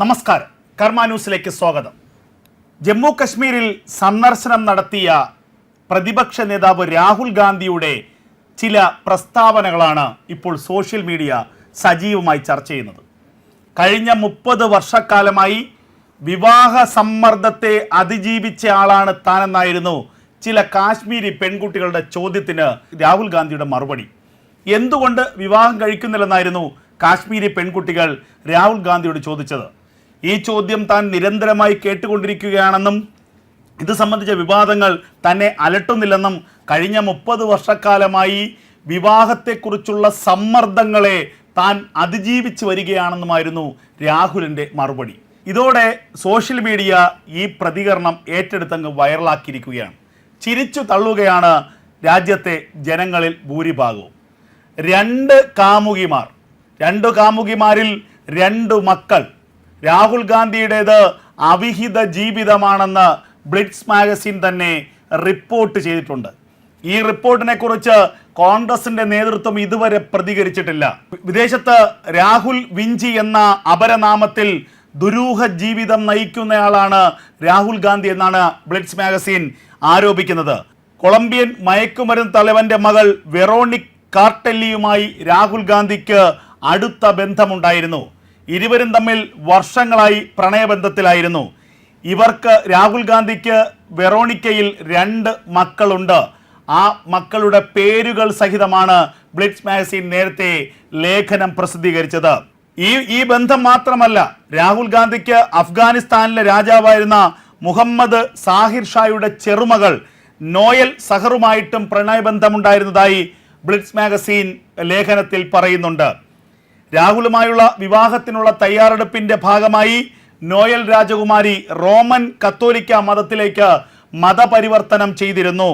നമസ്കാരം. കർമ്മ ന്യൂസിലേക്ക് സ്വാഗതം. ജമ്മു കശ്മീരിൽ സന്ദർശനം നടത്തിയ പ്രതിപക്ഷ നേതാവ് രാഹുൽ ഗാന്ധിയുടെ ചില പ്രസ്താവനകളാണ് ഇപ്പോൾ സോഷ്യൽ മീഡിയ സജീവമായി ചർച്ച ചെയ്യുന്നത്. കഴിഞ്ഞ മുപ്പത് വർഷക്കാലമായി വിവാഹ സമ്മർദ്ദത്തെ അതിജീവിച്ച ആളാണ് താനെന്നായിരുന്നു ചില കാശ്മീരി പെൺകുട്ടികളുടെ ചോദ്യത്തിന് രാഹുൽ ഗാന്ധിയുടെ മറുപടി. എന്തുകൊണ്ട് വിവാഹം കഴിക്കുന്നില്ലെന്നായിരുന്നു കാശ്മീരി പെൺകുട്ടികൾ രാഹുൽ ഗാന്ധിയോട് ചോദിച്ചത്. ഈ ചോദ്യം താൻ നിരന്തരമായി കേട്ടുകൊണ്ടിരിക്കുകയാണെന്നും ഇത് സംബന്ധിച്ച വിവാദങ്ങൾ തന്നെ അലട്ടുന്നില്ലെന്നും കഴിഞ്ഞ മുപ്പത് വർഷക്കാലമായി വിവാഹത്തെക്കുറിച്ചുള്ള സമ്മർദ്ദങ്ങളെ താൻ അതിജീവിച്ച് വരികയാണെന്നുമായിരുന്നു രാഹുലിന്റെ മറുപടി. ഇതോടെ സോഷ്യൽ മീഡിയ ഈ പ്രതികരണം ഏറ്റെടുത്തങ്ങ് വൈറലാക്കിയിരിക്കുകയാണ്. ചിരിച്ചു തള്ളുകയാണ് രാജ്യത്തെ ജനങ്ങളിൽ ഭൂരിഭാഗവും. രണ്ട് കാമുകിമാർ രണ്ട് കാമുകിമാരിൽ രണ്ട് മക്കൾ രാഹുൽ ഗാന്ധിയുടേത് അവിഹിത ജീവിതമാണെന്ന് ബ്ലിറ്റ്സ് മാഗസിൻ തന്നെ റിപ്പോർട്ട് ചെയ്തിട്ടുണ്ട്. ഈ റിപ്പോർട്ടിനെ കുറിച്ച് കോൺഗ്രസിന്റെ നേതൃത്വം ഇതുവരെ പ്രതികരിച്ചിട്ടില്ല. വിദേശത്ത് രാഹുൽ വിഞ്ചി എന്ന അപരനാമത്തിൽ ദുരൂഹ ജീവിതം നയിക്കുന്നയാളാണ് രാഹുൽ ഗാന്ധി എന്നാണ് ബ്ലിറ്റ്സ് മാഗസിൻ ആരോപിക്കുന്നത്. കൊളംബിയൻ മയക്കുമരുന്ന് തലവന്റെ മകൾ വെറോണിക് കാർട്ടെല്ലിയുമായി രാഹുൽ ഗാന്ധിക്ക് അടുത്ത ബന്ധമുണ്ടായിരുന്നു. ഇരുവരും തമ്മിൽ വർഷങ്ങളായി പ്രണയബന്ധത്തിലായിരുന്നു. ഇവർക്ക് രാഹുൽ ഗാന്ധിക്ക് വെറോണിക്കയിൽ രണ്ട് മക്കളുണ്ട്. ആ മക്കളുടെ പേരുകൾ സഹിതമാണ് ബ്ലിറ്റ്സ് മാഗസിൻ നേരത്തെ ലേഖനം പ്രസിദ്ധീകരിച്ചത്. ഈ ഈ ബന്ധം മാത്രമല്ല രാഹുൽ ഗാന്ധിക്ക് അഫ്ഗാനിസ്ഥാനിലെ രാജാവായിരുന്ന മുഹമ്മദ് സാഹിർ ഷായുടെ ചെറുമകൾ നോയൽ സഹറുമായിട്ടും പ്രണയബന്ധമുണ്ടായിരുന്നതായി ബ്ലിറ്റ്സ് മാഗസീൻ ലേഖനത്തിൽ പറയുന്നുണ്ട്. രാഹുലുമായുള്ള വിവാഹത്തിനുള്ള തയ്യാറെടുപ്പിന്റെ ഭാഗമായി നോയൽ രാജകുമാരി റോമൻ കത്തോലിക്ക മതത്തിലേക്ക് മതപരിവർത്തനം ചെയ്തിരുന്നു.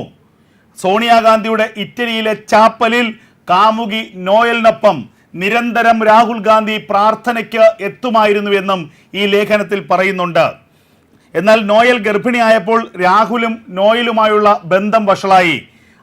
സോണിയാഗാന്ധിയുടെ ഇറ്റലിയിലെ ചാപ്പലിൽ കാമുകി നോയലിനൊപ്പം നിരന്തരം രാഹുൽ ഗാന്ധി പ്രാർത്ഥനയ്ക്ക് എത്തുമായിരുന്നുവെന്നും ഈ ലേഖനത്തിൽ പറയുന്നുണ്ട്. എന്നാൽ നോയൽ ഗർഭിണിയായപ്പോൾ രാഹുലും നോയലുമായുള്ള ബന്ധം വഷളായി.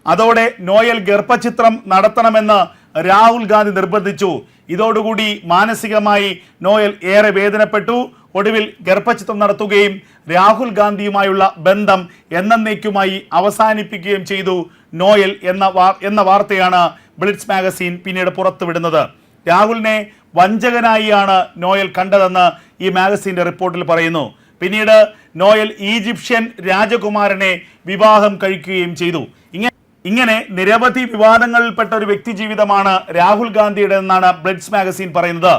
അതോടെ നോയൽ ഗർഭചിത്രം നടത്തണമെന്ന് രാഹുൽ ഗാന്ധി നിർബന്ധിച്ചു. ഇതോടുകൂടി മാനസികമായി നോയൽ ഏറെ വേദനപ്പെട്ടു. ഒടുവിൽ ഗർഭചിത്രം നടത്തുകയും രാഹുൽ ഗാന്ധിയുമായുള്ള ബന്ധം എന്നേക്കുമായി അവസാനിപ്പിക്കുകയും ചെയ്തു നോയൽ എന്ന എന്ന വാർത്തയാണ് ബ്ലിറ്റ്സ് മാഗസീൻ പിന്നീട് പുറത്തുവിടുന്നത്. രാഹുലിനെ വഞ്ചകനായിയാണ് നോയൽ കണ്ടതെന്ന് ഈ മാഗസീന്റെ റിപ്പോർട്ടിൽ പറയുന്നു. പിന്നീട് നോയൽ ഈജിപ്ഷ്യൻ രാജകുമാരനെ വിവാഹം കഴിക്കുകയും ചെയ്തു. ഇങ്ങനെ ഇങ്ങനെ നിരവധി വിവാദങ്ങളിൽപ്പെട്ട ഒരു വ്യക്തി ജീവിതമാണ് രാഹുൽ ഗാന്ധിയുടെ എന്നാണ് ബ്ലഡ്സ് മാഗസീൻ പറയുന്നത്.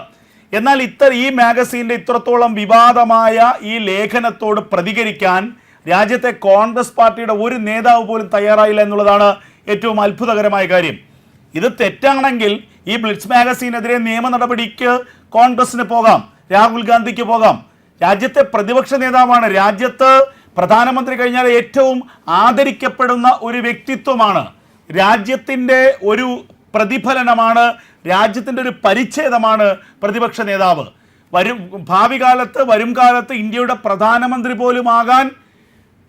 എന്നാൽ ഇത്ര ഈ മാഗസീന്റെ ഇത്രത്തോളം വിവാദമായ ഈ ലേഖനത്തോട് പ്രതികരിക്കാൻ രാജ്യത്തെ കോൺഗ്രസ് പാർട്ടിയുടെ ഒരു നേതാവ് പോലും തയ്യാറായില്ല എന്നുള്ളതാണ് ഏറ്റവും അത്ഭുതകരമായ കാര്യം. ഇത് തെറ്റാണെങ്കിൽ ഈ ബ്ലിറ്റ്സ് മാഗസീനെതിരെ നിയമ നടപടിക്ക് കോൺഗ്രസിന് പോകാം രാഹുൽ ഗാന്ധിക്ക് പോകാം. രാജ്യത്തെ പ്രതിപക്ഷ നേതാവാണ്. രാജ്യത്ത് പ്രധാനമന്ത്രി കഴിഞ്ഞാൽ ഏറ്റവും ആദരിക്കപ്പെടുന്ന ഒരു വ്യക്തിത്വമാണ്. രാജ്യത്തിന്റെ ഒരു പ്രതിഫലനമാണ് രാജ്യത്തിന്റെ ഒരു പരിച്ഛേദമാണ് പ്രതിപക്ഷ നേതാവ്. വരും ഭാവി കാലത്ത് വരും കാലത്ത് ഇന്ത്യയുടെ പ്രധാനമന്ത്രി പോലും ആകാൻ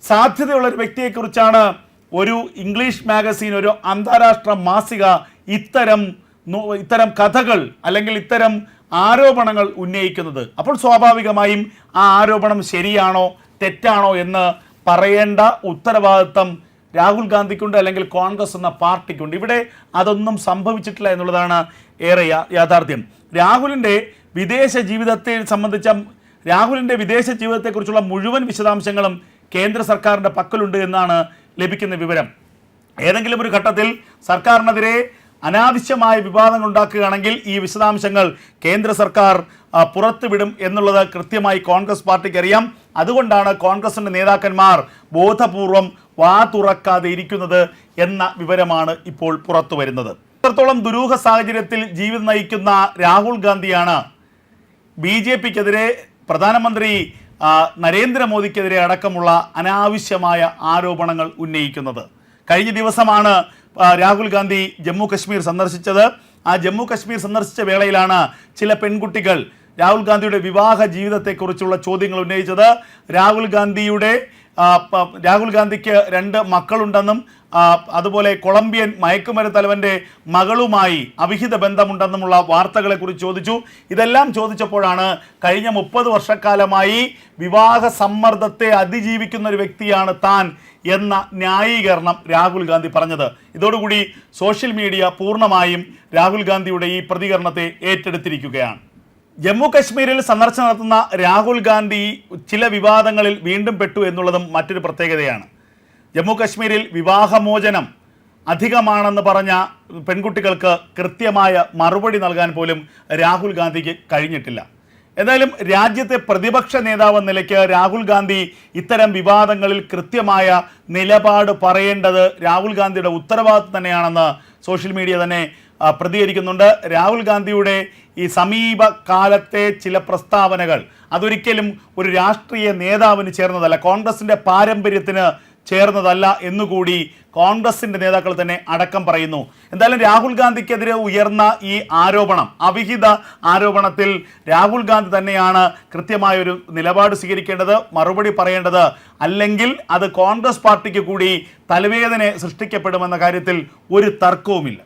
സാധ്യതയുള്ള ഒരു വ്യക്തിയെക്കുറിച്ചാണ് ഒരു ഇംഗ്ലീഷ് മാഗസീൻ ഒരു അന്താരാഷ്ട്ര മാസിക ഇത്തരം ഇത്തരം കഥകൾ അല്ലെങ്കിൽ ഇത്തരം ആരോപണങ്ങൾ ഉന്നയിക്കുന്നത്. അപ്പോൾ സ്വാഭാവികമായും ആ ആരോപണം ശരിയാണോ തെറ്റാണോ എന്ന് പറയേണ്ട ഉത്തരവാദിത്തം രാഹുൽ ഗാന്ധിക്കുണ്ട് അല്ലെങ്കിൽ കോൺഗ്രസ് എന്ന പാർട്ടിക്കുണ്ട്. ഇവിടെ അതൊന്നും സംഭവിച്ചിട്ടില്ല എന്നുള്ളതാണ് ഏറെ യാഥാർത്ഥ്യം. രാഹുലിന്റെ വിദേശ ജീവിതത്തെ സംബന്ധിച്ച രാഹുലിന്റെ വിദേശ ജീവിതത്തെക്കുറിച്ചുള്ള മുഴുവൻ വിശദാംശങ്ങളും കേന്ദ്ര സർക്കാരിന്റെ പക്കലുണ്ട് എന്നാണ് ലഭിക്കുന്ന വിവരം. ഏതെങ്കിലും ഒരു ഘട്ടത്തിൽ സർക്കാരിനെതിരെ അനാവശ്യമായ വിവാദങ്ങൾ ഉണ്ടാക്കുകയാണെങ്കിൽ ഈ വിശദാംശങ്ങൾ കേന്ദ്ര സർക്കാർ പുറത്തുവിടും എന്നുള്ളത് കൃത്യമായി കോൺഗ്രസ് പാർട്ടിക്ക് അറിയാം. അതുകൊണ്ടാണ് കോൺഗ്രസിന്റെ നേതാക്കന്മാർ ബോധപൂർവം വാ തുറക്കാതെ ഇരിക്കുന്നത് എന്ന വിവരമാണ് ഇപ്പോൾ പുറത്തു വരുന്നത്. ഇത്രത്തോളം ദുരൂഹ സാഹചര്യത്തിൽ ജീവിതം നയിക്കുന്ന രാഹുൽ ഗാന്ധിയാണ് ബി ജെ പിക്കെതിരെ പ്രധാനമന്ത്രി നരേന്ദ്രമോദിക്കെതിരെ അടക്കമുള്ള അനാവശ്യമായ ആരോപണങ്ങൾ ഉന്നയിക്കുന്നത്. കഴിഞ്ഞ ദിവസമാണ് രാഹുൽ ഗാന്ധി ജമ്മു കശ്മീർ സന്ദർശിച്ചത്. ആ ജമ്മു കശ്മീർ സന്ദർശിച്ച വേളയിലാണ് ചില പെൺകുട്ടികൾ രാഹുൽ ഗാന്ധിയുടെ വിവാഹ ജീവിതത്തെക്കുറിച്ചുള്ള ചോദ്യങ്ങൾ ഉന്നയിച്ചത്. രാഹുൽ ഗാന്ധിയുടെ രാഹുൽ ഗാന്ധിക്ക് രണ്ട് മക്കളുണ്ടെന്നും അതുപോലെ കൊളംബിയൻ മയക്കുമരുന്ന് തലവന്റെ മകളുമായി അവിഹിത ബന്ധമുണ്ടെന്നുമുള്ള വാർത്തകളെ കുറിച്ച് ചോദിച്ചു. ഇതെല്ലാം ചോദിച്ചപ്പോഴാണ് കഴിഞ്ഞ മുപ്പത് വർഷക്കാലമായി വിവാഹ സമ്മർദ്ദത്തെ അതിജീവിക്കുന്ന ഒരു വ്യക്തിയാണ് താൻ എന്ന ന്യായീകരണം രാഹുൽ ഗാന്ധി പറഞ്ഞത്. ഇതോടുകൂടി സോഷ്യൽ മീഡിയ പൂർണമായും രാഹുൽ ഗാന്ധിയുടെ ഈ പ്രതികരണത്തെ ഏറ്റെടുത്തിരിക്കുകയാണ്. ജമ്മു കശ്മീരിൽ സന്ദർശനം നടത്തുന്ന രാഹുൽ ഗാന്ധി ചില വിവാദങ്ങളിൽ വീണ്ടും പെട്ടു എന്നുള്ളതും മറ്റൊരു പ്രത്യേകതയാണ്. ജമ്മു കശ്മീരിൽ വിവാഹമോചനം അധികമാണെന്ന് പറഞ്ഞ പെൺകുട്ടികൾക്ക് കൃത്യമായ മറുപടി നൽകാൻ പോലും രാഹുൽ ഗാന്ധിക്ക് കഴിഞ്ഞിട്ടില്ല. എന്തായാലും രാജ്യത്തെ പ്രതിപക്ഷ നേതാവ് നിലയ്ക്ക് രാഹുൽ ഗാന്ധി ഇത്തരം വിവാദങ്ങളിൽ കൃത്യമായ നിലപാട് പറയേണ്ടത് രാഹുൽ ഗാന്ധിയുടെ ഉത്തരവാദിത്വം തന്നെയാണെന്ന് സോഷ്യൽ മീഡിയ തന്നെ പ്രതികരിക്കുന്നുണ്ട്. രാഹുൽ ഗാന്ധിയുടെ ഈ സമീപകാലത്തെ ചില പ്രസ്താവനകൾ അതൊരിക്കലും ഒരു രാഷ്ട്രീയ നേതാവിന് ചേർന്നതല്ല കോൺഗ്രസിന്റെ പാരമ്പര്യത്തിന് ചേർന്നതല്ല എന്നുകൂടി കോൺഗ്രസിന്റെ നേതാക്കൾ തന്നെ അടക്കം പറയുന്നു. എന്തായാലും രാഹുൽ ഗാന്ധിക്കെതിരെ ഉയർന്ന ഈ ആരോപണം അവിഹിത ആരോപണത്തിൽ രാഹുൽ ഗാന്ധി തന്നെയാണ് കൃത്യമായൊരു നിലപാട് സ്വീകരിക്കേണ്ടത് മറുപടി പറയേണ്ടത് അല്ലെങ്കിൽ അത് കോൺഗ്രസ് പാർട്ടിക്ക് കൂടി തലവേദന സൃഷ്ടിക്കപ്പെടുമെന്ന കാര്യത്തിൽ ഒരു തർക്കവുമില്ല.